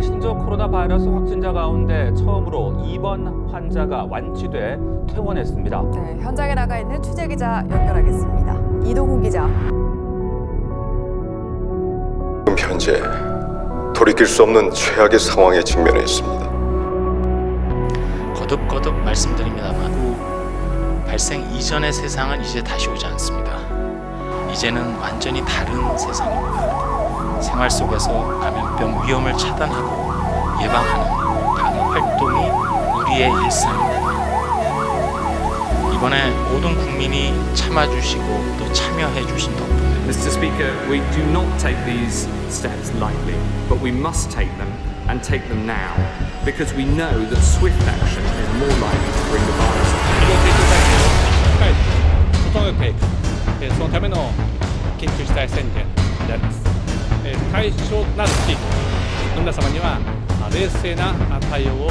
국내 신종 코로나 바이러스 확진자 가운데 처음으로 입원 환자가 완치돼 퇴원했습니다. 네, 현장에 나가 있는 취재 기자 연결하겠습니다. 이동훈 기자. 지금 현재 돌이킬 수 없는 최악의 상황에 직면해 있습니다. 거듭거듭 말씀드립니다만 발생 이전의 세상은 이제 다시 오지 않습니다. 이제는 완전히 다른 세상입니다. 생활 속에서 감염병 위험을 차단하고 예방하는 방역 활동이 우리의 일상입니다. 이번에 모든 국민이 참아주시고 또 참여해 주신 덕분에 Mr. Speaker, we do not take these steps lightly, but we must take them and take them now because we know that swift action is more likely to bring the virus 医療提供体制をしっかりと整えていく、えーそのための緊急事態宣言であります、えー 対象なるし皆様には冷静な対応を